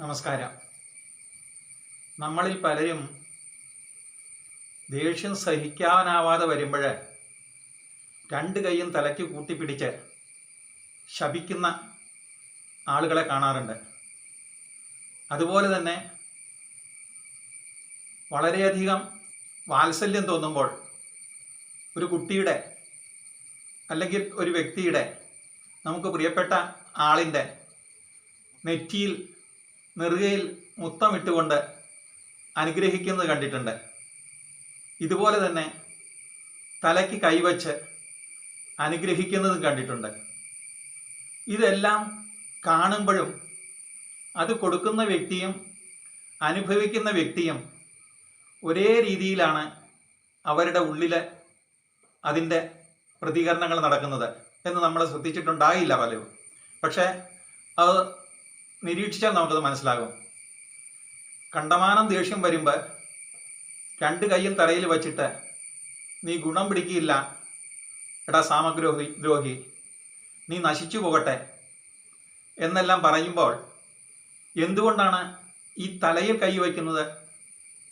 നമസ്കാരം. നമ്മളിൽ പലരും ദേഷ്യം സഹിക്കാനാവാതെ വരുമ്പോൾ രണ്ട് കൈയും തലയ്ക്ക് കൂട്ടിപ്പിടിച്ച് ശപിക്കുന്ന ആളുകളെ കാണാറുണ്ട്. അതുപോലെ തന്നെ വളരെയധികം വാത്സല്യം തോന്നുമ്പോൾ ഒരു കുട്ടിയുടെ അല്ലെങ്കിൽ ഒരു വ്യക്തിയുടെ നമുക്ക് പ്രിയപ്പെട്ട ആളിന്റെ നെറ്റിയിൽ നെറുകയിൽ മുത്തമിട്ടുകൊണ്ട് അനുഗ്രഹിക്കുന്നത് കണ്ടിട്ടുണ്ട്. ഇതുപോലെ തന്നെ തലയ്ക്ക് കൈവച്ച് അനുഗ്രഹിക്കുന്നതും കണ്ടിട്ടുണ്ട്. ഇതെല്ലാം കാണുമ്പോഴും അത് കൊടുക്കുന്ന വ്യക്തിയും അനുഭവിക്കുന്ന വ്യക്തിയും ഒരേ രീതിയിലാണ് അവരുടെ ഉള്ളിൽ അതിന്റെ പ്രതികരണങ്ങൾ നടക്കുന്നത് എന്ന് നമ്മൾ ശ്രദ്ധിച്ചിട്ടുണ്ടായില്ല പലരും. പക്ഷേ അത് നിരീക്ഷിച്ചാൽ നമുക്കത് മനസ്സിലാകും. കണ്ടമാനം ദേഷ്യം വരുമ്പോൾ രണ്ട് കൈയും തറയിൽ വച്ചിട്ട് നീ ഗുണം പിടിക്കില്ല എടാ സാമഗ്രോഹി ദ്രോഹി നീ നശിച്ചു പോകട്ടെ എന്നെല്ലാം പറയുമ്പോൾ എന്തുകൊണ്ടാണ് ഈ തലയിൽ കൈ വയ്ക്കുന്നത്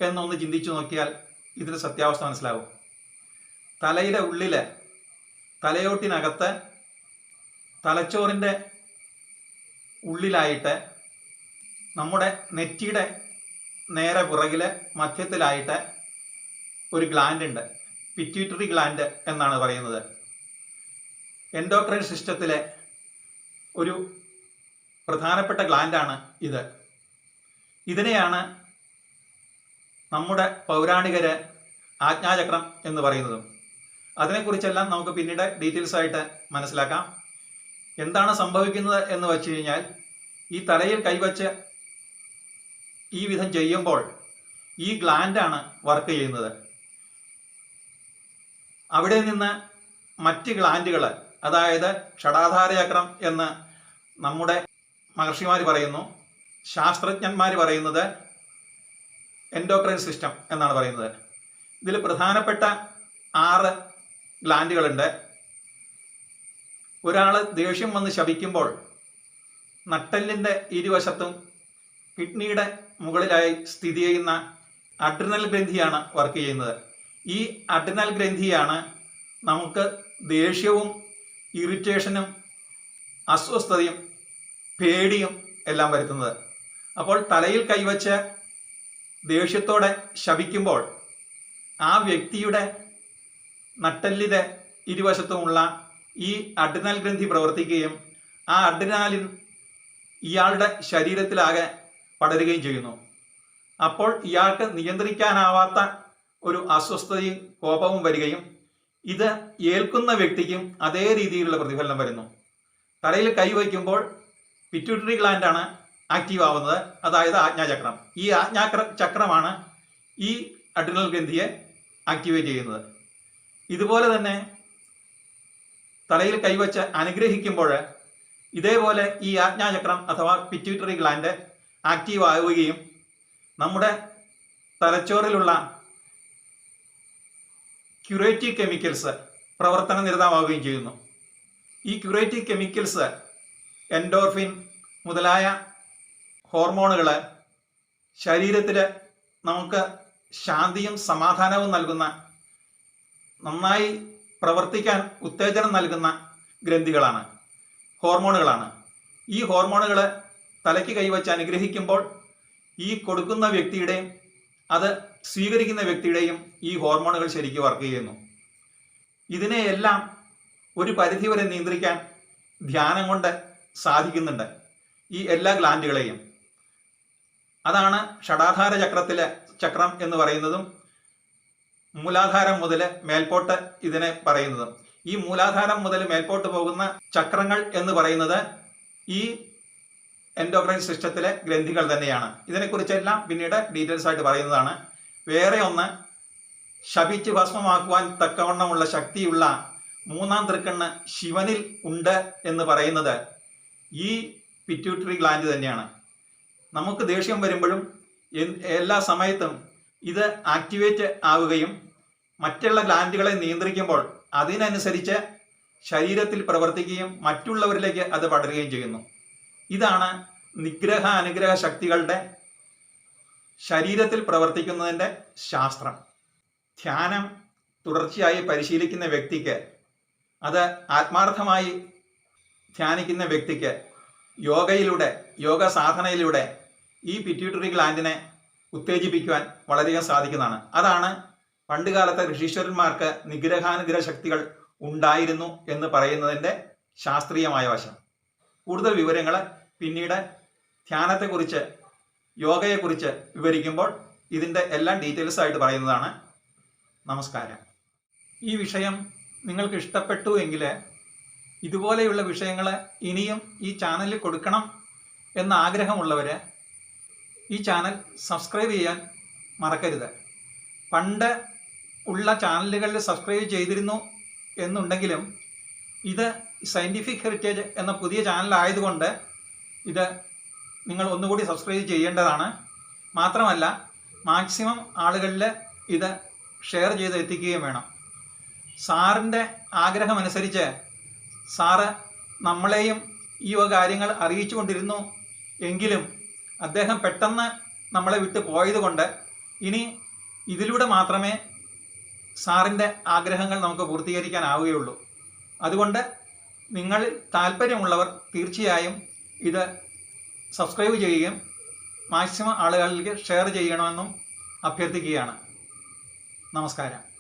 എന്നൊന്ന് ചിന്തിച്ചു നോക്കിയാൽ ഇതിന് സത്യാവസ്ഥ മനസ്സിലാവും. തലയുടെ ഉള്ളിൽ തലയോട്ടിനകത്ത് തലച്ചോറിന്റെ ഉള്ളിലായിട്ട് നമ്മുടെ നെറ്റിയുടെ നേരെ പുറകിൽ മധ്യത്തിലായിട്ട് ഒരു ഗ്ലാൻഡ് ഉണ്ട്. പിറ്റ്യൂട്ടറി ഗ്ലാൻഡ് എന്നാണ് പറയുന്നത്. എൻഡോക്രൈൻ സിസ്റ്റത്തിലെ ഒരു പ്രധാനപ്പെട്ട ഗ്ലാൻഡാണ് ഇത്. ഇതിനെയാണ് നമ്മുടെ പൗരാണികര് ആജ്ഞാചക്രം എന്ന് പറയുന്നതും. അതിനെക്കുറിച്ചെല്ലാം നമുക്ക് പിന്നീട് ഡീറ്റെയിൽസ് ആയിട്ട് മനസ്സിലാക്കാം. എന്താണ് സംഭവിക്കുന്നത് എന്ന് വെച്ച് കഴിഞ്ഞാൽ ഈ തലയിൽ കൈവച്ച് ഈ വിധം ചെയ്യുമ്പോൾ ഈ ഗ്ലാൻഡാണ് വർക്ക് ചെയ്യുന്നത്. അവിടെ നിന്ന് മറ്റ് ഗ്ലാൻഡുകൾ അതായത് ഷടാധാരചക്രം എന്ന് നമ്മുടെ മഹർഷിമാർ പറയുന്നു ശാസ്ത്രജ്ഞന്മാർ പറയുന്നത് എൻഡോക്രൈൻ സിസ്റ്റം എന്നാണ് പറയുന്നത്. ഇതിൽ പ്രധാനപ്പെട്ട ആറ് ഗ്ലാൻഡുകളുണ്ട് ഒരാൾ ദേഷ്യം വന്ന് ശപിക്കുമ്പോൾ നട്ടെല്ലിന്റെ ഇരുവശത്തും കിഡ്നിയുടെ മുകളിലായി സ്ഥിതി ചെയ്യുന്ന അഡ്രിനൽ ഗ്രന്ഥിയാണ് വർക്ക് ചെയ്യുന്നത്. ഈ അഡ്രിനൽ ഗ്രന്ഥിയാണ് നമുക്ക് ദേഷ്യവും ഇറിറ്റേഷനും അസ്വസ്ഥതയും പേടിയും എല്ലാം വരുത്തുന്നത്. അപ്പോൾ തലയിൽ കൈവച്ച് ദേഷ്യത്തോടെ ശപിക്കുമ്പോൾ ആ വ്യക്തിയുടെ നട്ടെല്ലിന്റെ ഇരുവശത്തുമുള്ള ഈ അഡ്രിനാൽ ഗ്രന്ഥി പ്രവർത്തിക്കുകയും ആ അഡ്രിനാലിൻ ഇയാളുടെ ശരീരത്തിലാകെ പടരുകയും ചെയ്യുന്നു. അപ്പോൾ ഇയാൾക്ക് നിയന്ത്രിക്കാനാവാത്ത ഒരു അസ്വസ്ഥതയും കോപവും വരികയും ഇത് ഏൽക്കുന്ന വ്യക്തിക്കും അതേ രീതിയിലുള്ള പ്രതിഫലനം വരുന്നു. തലയിൽ കൈവയ്ക്കുമ്പോൾ പിറ്റ്യൂട്ടറി ഗ്ലാൻഡാണ് ആക്റ്റീവ് ആവുന്നത്. അതായത് ആജ്ഞാചക്രം. ഈ ആജ്ഞാക്ര ചക്രമാണ് ഈ അഡ്രിനൽ ഗ്രന്ഥിയെ ആക്ടിവേറ്റ് ചെയ്യുന്നത്. ഇതുപോലെ തന്നെ തലയിൽ കൈവച്ച് അനുഗ്രഹിക്കുമ്പോൾ ഇതേപോലെ ഈ ആജ്ഞാചക്രം അഥവാ പിറ്റ്യൂട്ടറി ഗ്ലാൻഡ് ആക്റ്റീവ് ആവുകയും നമ്മുടെ തലച്ചോറിലുള്ള ക്യുറേറ്റീവ് കെമിക്കൽസ് പ്രവർത്തന നിരതമാവുകയും ചെയ്യുന്നു. ഈ ക്യുറേറ്റീവ് കെമിക്കൽസ് എൻഡോർഫിൻ മുതലായ ഹോർമോണുകൾ ശരീരത്തിൽ നമുക്ക് ശാന്തിയും സമാധാനവും നൽകുന്ന നന്നായി പ്രവർത്തിക്കാൻ ഉത്തേജനം നൽകുന്ന ഗ്രന്ഥികളാണ്. ഹോർമോണുകളാണ്. ഈ ഹോർമോണുകൾ തലയ്ക്ക് കൈവച്ച് അനുഗ്രഹിക്കുമ്പോൾ ഈ കൊടുക്കുന്ന വ്യക്തിയുടെയും അത് സ്വീകരിക്കുന്ന വ്യക്തിയുടെയും ഈ ഹോർമോണുകൾ ശരിക്കും വർക്ക് ചെയ്യുന്നു. ഇതിനെയെല്ലാം ഒരു പരിധിവരെ നിയന്ത്രിക്കാൻ ധ്യാനം കൊണ്ട് സാധിക്കുന്നുണ്ട് ഈ എല്ലാ ഗ്ലാൻഡുകളെയും. അതാണ് ഷടാധാര ചക്രത്തിലെ ചക്രം എന്ന് പറയുന്നതും മൂലാധാരം മുതൽ മേൽപോട്ട് ഇതിനെ പറയുന്നത്. ഈ മൂലാധാരം മുതൽ മേൽപോട്ട് പോകുന്ന ചക്രങ്ങൾ എന്ന് പറയുന്നത് ഈ എൻഡോക്രൈൻ സിസ്റ്റത്തിലെ ഗ്രന്ഥികൾ തന്നെയാണ്. ഇതിനെക്കുറിച്ചെല്ലാം പിന്നീട് ഡീറ്റെയിൽസ് ആയിട്ട് പറയുന്നതാണ്. വേറെ ഒന്ന് ശപിച്ച് ഭസ്മമാക്കുവാൻ തക്കവണ്ണമുള്ള ശക്തിയുള്ള മൂന്നാം തൃക്കണ്ണ് ശിവനിൽ ഉണ്ട് എന്ന് പറയുന്നത് ഈ പിറ്റ്യൂട്ടറി ഗ്ലാൻഡ് തന്നെയാണ്. നമുക്ക് ദേഷ്യം വരുമ്പോഴും എല്ലാ സമയത്തും ഇത് ആക്ടിവേറ്റ് ആവുകയും മറ്റുള്ള ഗ്ലാൻഡുകളെ നിയന്ത്രിക്കുമ്പോൾ അതിനനുസരിച്ച് ശരീരത്തിൽ പ്രവർത്തിക്കുകയും മറ്റുള്ളവരിലേക്ക് അത് പടരുകയും ചെയ്യുന്നു. ഇതാണ് നിഗ്രഹ അനുഗ്രഹ ശക്തികളുടെ ശരീരത്തിൽ പ്രവർത്തിക്കുന്നതിന്റെ ശാസ്ത്രം. ധ്യാനം തുടർച്ചയായി പരിശീലിക്കുന്ന വ്യക്തിക്ക് അത് ആത്മാർത്ഥമായി ധ്യാനിക്കുന്ന വ്യക്തിക്ക് യോഗയിലൂടെ യോഗ സാധനയിലൂടെ ഈ പിറ്റ്യൂട്ടറി ഗ്ലാൻഡിനെ ഉത്തേജിപ്പിക്കുവാൻ വളരെയധികം സാധിക്കുന്നതാണ്. അതാണ് പണ്ടുകാലത്തെ ഋഷീശ്വരന്മാർക്ക് നിഗ്രഹാനുഗ്രഹ ശക്തികൾ ഉണ്ടായിരുന്നു എന്ന് പറയുന്നതിന്റെ ശാസ്ത്രീയമായ വശം. കൂടുതൽ വിവരങ്ങൾ പിന്നീട് ധ്യാനത്തെക്കുറിച്ച് യോഗയെക്കുറിച്ച് വിവരിക്കുമ്പോൾ ഇതിന്റെ എല്ലാം ഡീറ്റെയിൽസ് ആയിട്ട് പറയുന്നതാണ്. നമസ്കാരം. ഈ വിഷയം നിങ്ങൾക്ക് ഇഷ്ടപ്പെട്ടു എങ്കിൽ ഇതുപോലെയുള്ള വിഷയങ്ങൾ ഇനിയും ഈ ചാനലിൽ കൊടുക്കണം എന്ന ആഗ്രഹമുള്ളവർ ഈ ചാനൽ സബ്സ്ക്രൈബ് ചെയ്യാൻ മറക്കരുത്. പണ്ട് ഉള്ള ചാനലുകളിൽ സബ്സ്ക്രൈബ് ചെയ്തിരുന്നു എന്നുണ്ടെങ്കിലും ഇത് സയന്റിഫിക് ഹെറിറ്റേജ് എന്ന പുതിയ ചാനലായതുകൊണ്ട് ഇത് നിങ്ങൾ ഒന്നുകൂടി സബ്സ്ക്രൈബ് ചെയ്യേണ്ടതാണ്. മാത്രമല്ല മാക്സിമം ആളുകളിൽ ഇത് ഷെയർ ചെയ്ത് എത്തിക്കുകയും വേണം. സാറിന്റെ ആഗ്രഹമനുസരിച്ച് സാറ് നമ്മളെയും ഈ വക കാര്യങ്ങൾ അറിയിച്ചു കൊണ്ടിരുന്നു എങ്കിലും അദ്ദേഹം പെട്ടെന്ന് നമ്മളെ വിട്ട് പോയതുകൊണ്ട് ഇനി ഇതിലൂടെ മാത്രമേ സാറിന്റെ ആഗ്രഹങ്ങൾ നമുക്ക് പൂർത്തീകരിക്കാനാവുകയുള്ളൂ. അതുകൊണ്ട് നിങ്ങൾ താല്പര്യമുള്ളവർ തീർച്ചയായും ഇത് സബ്സ്ക്രൈബ് ചെയ്യുകയും മാക്സിമം ആളുകളിലേക്ക് ഷെയർ ചെയ്യണമെന്നും അഭ്യർത്ഥിക്കുകയാണ്. നമസ്കാരം.